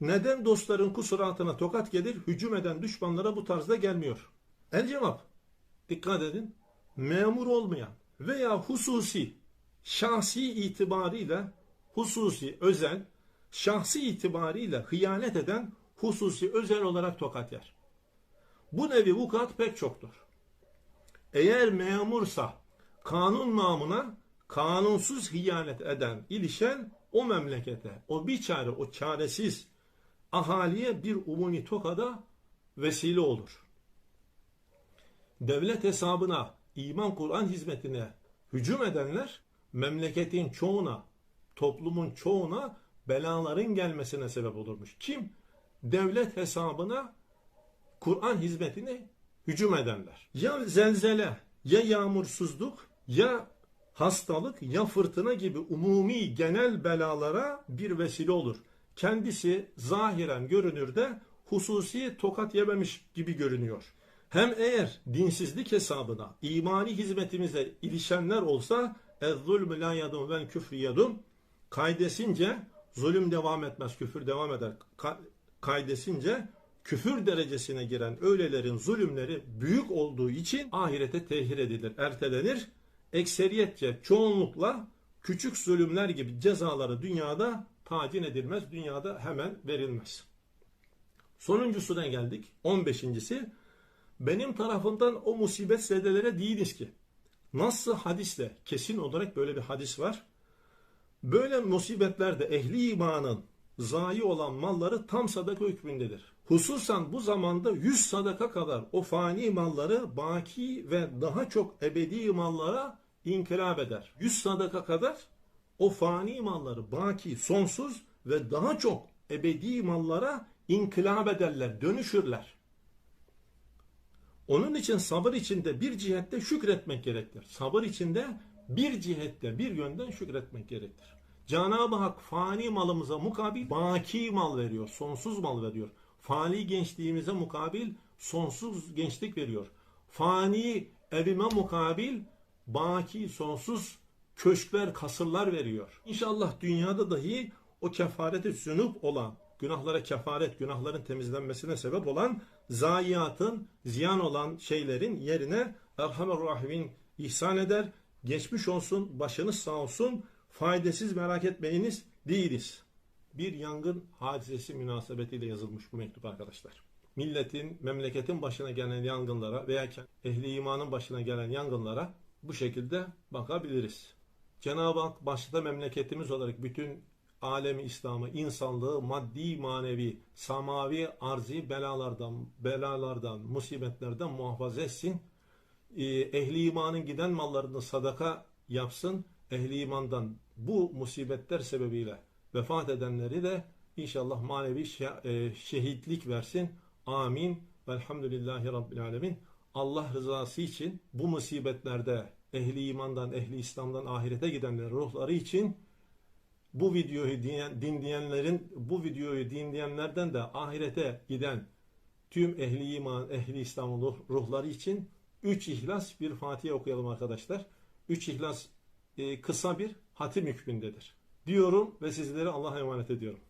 Neden dostların kusuratına tokat gelir, hücum eden düşmanlara bu tarzda gelmiyor? El cevap, dikkat edin, memur olmayan veya hususi, şahsi itibarıyla, hususi, özel, şahsi itibarıyla hıyanet eden hususi, özel olarak tokat yer. Bu nevi vukuat pek çoktur. Eğer memursa kanun namına kanunsuz hıyanet eden, ilişen o memlekete, o biçare, o çaresiz ahaliye bir umumi tokada vesile olur. Devlet hesabına, iman Kur'an hizmetine hücum edenler memleketin çoğuna, toplumun çoğuna belaların gelmesine sebep olurmuş. Kim? Devlet hesabına Kur'an hizmetine hücum edenler. Ya zelzele, ya yağmursuzluk, ya hastalık, ya fırtına gibi umumi genel belalara bir vesile olur Kendisi zahiren görünürde hususi tokat yememiş gibi görünüyor. Hem eğer dinsizlik hesabına, imani hizmetimize ilişenler olsa اَذْظُلْمُ لَا يَدُمْ vel küfrü yedum kaydesince zulüm devam etmez, küfür devam eder. Ka- kaydesince küfür derecesine giren öylelerin zulümleri büyük olduğu için ahirete tehir edilir, ertelenir. Ekseriyetçe, çoğunlukla küçük zulümler gibi cezaları dünyada tacin edilmez, dünyada hemen verilmez. Sonuncusuna geldik. 15.si benim tarafından o musibet zedelere değiliz ki. Nasıl hadisle kesin olarak böyle bir hadis var. Böyle musibetlerde ehli imanın zayi olan malları tam sadaka hükmündedir. Hususan bu zamanda 100 sadaka kadar o fani malları baki ve daha çok ebedi mallara inkılap eder. 100 sadaka kadar o fani malları baki, sonsuz ve daha çok ebedi mallara inkılap ederler, dönüşürler. Onun için sabır içinde bir cihette şükretmek gerektir. Sabır içinde bir cihette bir yönden şükretmek gerektir. Cenab-ı Hak fani malımıza mukabil baki mal veriyor, sonsuz mal veriyor. Fani gençliğimize mukabil sonsuz gençlik veriyor. Fani evime mukabil baki sonsuz köşkler, kasırlar veriyor. İnşallah dünyada dahi o kefareti sünüp olan, günahlara kefaret, günahların temizlenmesine sebep olan zayiatın, ziyan olan şeylerin yerine Erhamer Rahimin ihsan eder. Geçmiş olsun, başınız sağ olsun, faydasız merak etmeyiniz, değiliz. Bir yangın hadisesi münasebetiyle yazılmış bu mektup arkadaşlar. Milletin, memleketin başına gelen yangınlara veya ehli imanın başına gelen yangınlara bu şekilde bakabiliriz. Cenab-ı Hak başta memleketimiz olarak bütün alemi İslam'ı, insanlığı maddi, manevi, samavi, arzi belalardan, belalardan, musibetlerden muhafaza etsin. Ee, Ehli imanın giden mallarını sadaka yapsın. Ehli imandan bu musibetler sebebiyle vefat edenleri de inşallah manevi e, şehitlik versin. Amin. Velhamdülillahi Rabbil Alemin. Allah rızası için bu musibetlerde ehli imandan, ehli İslam'dan ahirete gidenlerin ruhları için bu videoyu dinleyen, dinleyenlerin, bu videoyu dinleyenlerden de ahirete giden tüm ehli iman, ehli İslam'ın ruh- ruhları için üç ihlas bir Fatiha okuyalım arkadaşlar. Üç ihlas e, kısa bir hatim hükmündedir. Diyorum ve sizleri Allah'a emanet ediyorum.